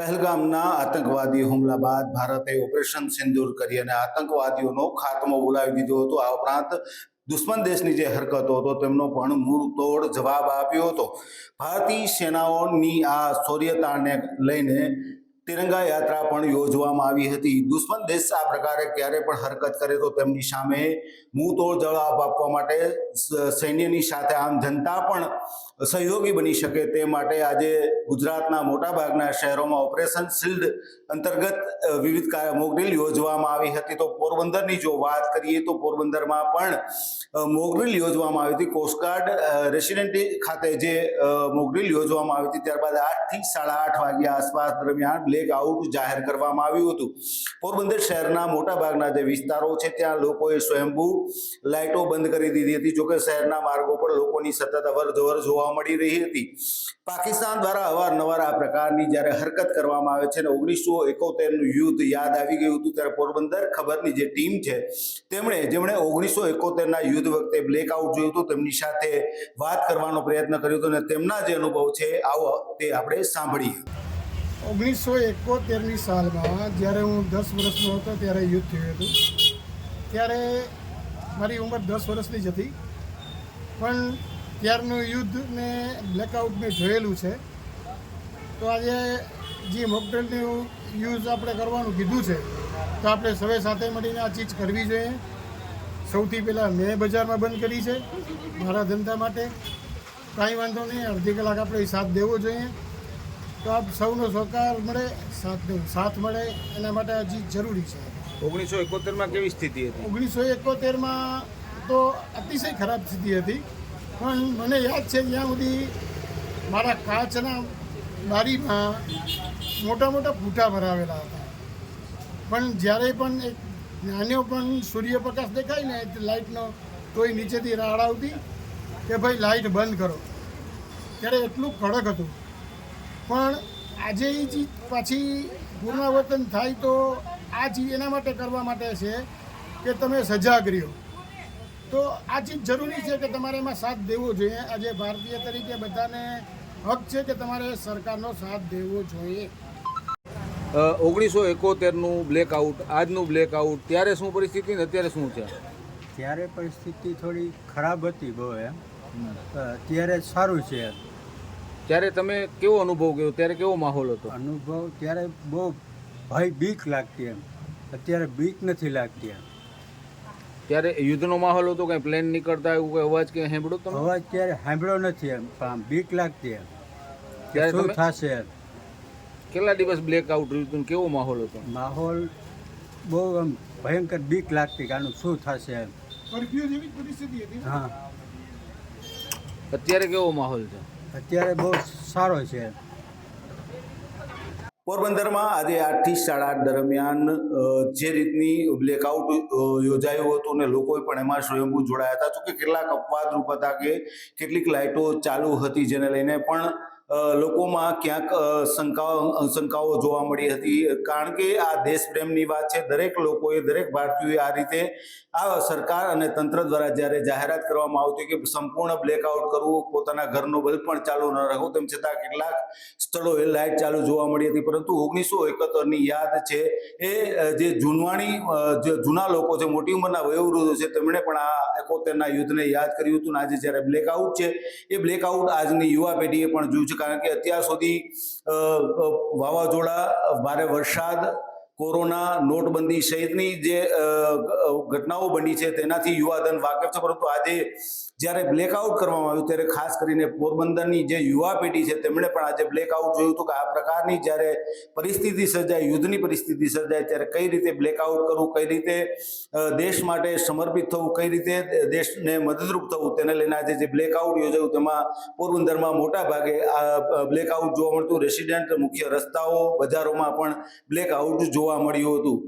પહેલગામના આતંકવાદી હુમલા બાદ ભારતે ઓપરેશન સિંદૂર કરી અને આતંકવાદીઓનો ખાત્મો બોલાવી દીધો હતો. આ ઉપરાંત દુશ્મન દેશની જે હરકતો હતો તેમનો પણ મૂળ તોડ જવાબ આપ્યો હતો. ભારતીય સેનાઓની આ શૌર્યતાને લઈને તિરંગા યાત્રા પણ યોજવામાં આવી હતી. દુશ્મન દેશ આ પ્રકારે ક્યારે પણ હરકત કરે તો તેમની સામે મુંહ તોડ જવાબ આપવા માટે સૈન્યની સાથે આમ જનતા પણ સહયોગી બની શકે તે માટે આજે ગુજરાતના મોટાભાગના શહેરોમાં ઓપરેશન શિલ્ડ અંતર્ગત વિવિધ મોકડ્રીલ યોજવામાં આવી હતી. તો પોરબંદરની જો વાત કરીએ તો પોરબંદરમાં પણ મોકડ્રીલ યોજવામાં આવી હતી. કોસ્ટગાર્ડ રેસિડેન્ટી ખાતે જે મોકડ્રીલ યોજવામાં આવી હતી, ત્યારબાદ આઠથી સાડા આઠ વાગ્યા આસપાસ દરમિયાન બ્લેક જાહેર કરવામાં આવ્યું હતું. પોરબંદર શહેરના મોટાભાગના જે વિસ્તારો છે, ત્યાં લોકોએ સ્વયંભૂ લાઇટો બંધ કરી દીધી હતી. જોકે શહેરના માર્ગો પર લોકોની સતત અવરજવર જોવા મળી રહી હતી. પાકિસ્તાન દ્વારા અવારનવાર આ પ્રકારની જ્યારે હરકત કરવામાં આવે છે અને ઓગણીસો એકોતેરનું યુદ્ધ યાદ આવી ગયું હતું, ત્યારે પોરબંદર ખબરની જે ટીમ છે, તેમણે, જેમણે ઓગણીસો એકોતેરના યુદ્ધ વખતે બ્લેકઆઉટ જોયું હતું, તેમની સાથે વાત કરવાનો પ્રયત્ન કર્યો હતો અને તેમના જે અનુભવ છે, આવો તે આપણે સાંભળીએ. ઓગણીસો એકોતેરની સાલમાં જ્યારે હું દસ વર્ષનો હતો ત્યારે યુદ્ધ થયું હતું. ત્યારે મારી ઉંમર દસ વર્ષની જ હતી. પણ ત્યારનું યુદ્ધ ને બ્લેકઆઉટ મેં જોયેલું છે. તો આજે જે મોકડ્રીલનું યુઝ આપણે કરવાનું કીધું છે, તો આપણે સવે સાથે મળીને આ ચીજ કરવી જોઈએ. સૌથી પહેલાં મેં બજારમાં બંધ કરી છે, મારા ધંધા માટે. કાંઈ વાંધો નહીં, અડધી કલાક આપણે સાથ દેવો જોઈએ. તો આપ સૌનો સહકાર મળે સાથ સાથ મળે એના માટે હજી જરૂરી છે. ઓગણીસો એકોતેરમાં કેવી સ્થિતિ હતી? ઓગણીસો એકોતેરમાં તો અતિશય ખરાબ સ્થિતિ હતી પણ મને યાદ છે જ્યાં સુધી મારા કાચના બારીમાં મોટા મોટા ફૂટા ભરાવેલા હતા. પણ જ્યારે પણ એક નાનો પણ સૂર્યપ્રકાશ દેખાય ને લાઇટનો તોય નીચેથી રાડ આવતી કે ભાઈ લાઇટ બંધ કરો. ત્યારે એટલું કડક હતું. પણ આજે એ ચીજ પાછી પુનરાવર્તન થાય તો આ ચીજ એના માટે કરવા માટે છે કે તમે સજાગ રહ્યો. તો આ ચીજ જરૂરી છે કે તમારે એમાં સાથ દેવો જોઈએ. આજે ભારતીય તરીકે બધાને હક છે કે તમારે સરકારનો સાથ દેવો જોઈએ. ઓગણીસો એકોતેરનું બ્લેકઆઉટ આજનું બ્લેકઆઉટ ત્યારે શું પરિસ્થિતિ ને અત્યારે શું છે? ત્યારે પરિસ્થિતિ થોડી ખરાબ હતી બહુ એમ. અત્યારે સારું છે. ત્યારે તમે કેવો અનુભવ ગયો? ત્યારે કેવો માહોલ હતો? અનુભવ ત્યારે બહુ ભય બીક લાગતી એમ. અત્યારે બીક નથી લાગતી એમ. ત્યારે યુદ્ધનો માહોલ હતો? કંઈ પ્લેન નીકળતા એવું કંઈ અવાજ કે સાંભળ્યો તમે? અવાજ ત્યારે સાંભળ્યો નથી એમ પણ આમ બીક લાગતી એમ ત્યારે શું થશે એમ. કેટલા દિવસ બ્લેકઆઉટ રહ્યું હતું કેવો માહોલ હતો? માહોલ બહુ આમ ભયંકર બીક લાગતી કે આનું શું થશે એમ. કરફ્યુ જેવી પરિસ્થિતિ હતી. હા. અત્યારે કેવો માહોલ છે? અત્યારે બહુ સારો છે. પોરબંદરમાં આજે આઠથી સાડા આઠ દરમિયાન જે રીતની બ્લેકઆઉટ યોજાયું હતું ને લોકોએ પણ એમાં સ્વયંભૂ જોડાયા હતા. જો કે કેટલાક અપવાદરૂપ હતા કે કેટલીક લાઇટો ચાલુ હતી જેને લઈને પણ લોકોમાં ક્યાંક શંકાઓ શંકાઓ જોવા મળી હતી. કારણ કે આ દેશપ્રેમની વાત છે, દરેક લોકોએ, દરેક ભારતીયોએ આ રીતે આ સરકાર અને તંત્ર દ્વારા જ્યારે જાહેરાત કરવામાં આવતી કે સંપૂર્ણ બ્લેકઆઉટ કરવું, પોતાના ઘરનો બલ્બ પણ ચાલુ ન રાખવું, તેમ છતાં કેટલાક સ્થળોએ લાઇટ ચાલુ જોવા મળી હતી. પરંતુ ઓગણીસો એકોતેરની યાદ છે એ જે જૂનવાણી જે જૂના લોકો છે, મોટી ઉંમરના વયોવૃદ્ધો છે, તેમણે પણ આ એકોતેરના યુદ્ધને યાદ કર્યું હતું. અને આજે જ્યારે બ્લેકઆઉટ છે, એ બ્લેકઆઉટ આજની યુવા પેઢીએ પણ જોયું છે કારણ કે અત્યાર સુધી વાવાઝોડા, ભારે વરસાદ, કોરોના, નોટબંધી સહિતની જે ઘટનાઓ બની છે, તેનાથી યુવાધન વાકેફ છે. પરંતુ આજે જ્યારે બ્લેકઆઉટ કરવામાં આવ્યું ત્યારે ખાસ કરીને પોરબંદરની જે યુવા પેઢી છે, તેમણે પણ આજે બ્લેકઆઉટ જોયું હતું કે આ પ્રકારની જ્યારે પરિસ્થિતિ સર્જાય, યુદ્ધની પરિસ્થિતિ સર્જાય, ત્યારે કઈ રીતે બ્લેકઆઉટ કરવું, કઈ રીતે દેશ માટે સમર્પિત થવું, કઈ રીતે દેશને મદદરૂપ થવું, તેને લઈને આજે જે બ્લેકઆઉટ યોજાયું, તેમાં પોરબંદરમાં મોટા ભાગે આ બ્લેકઆઉટ જોવા મળતું. રેસિડેન્ટ મુખ્ય રસ્તાઓ, બજારોમાં પણ બ્લેકઆઉટ જોવા મળ્યું હતું.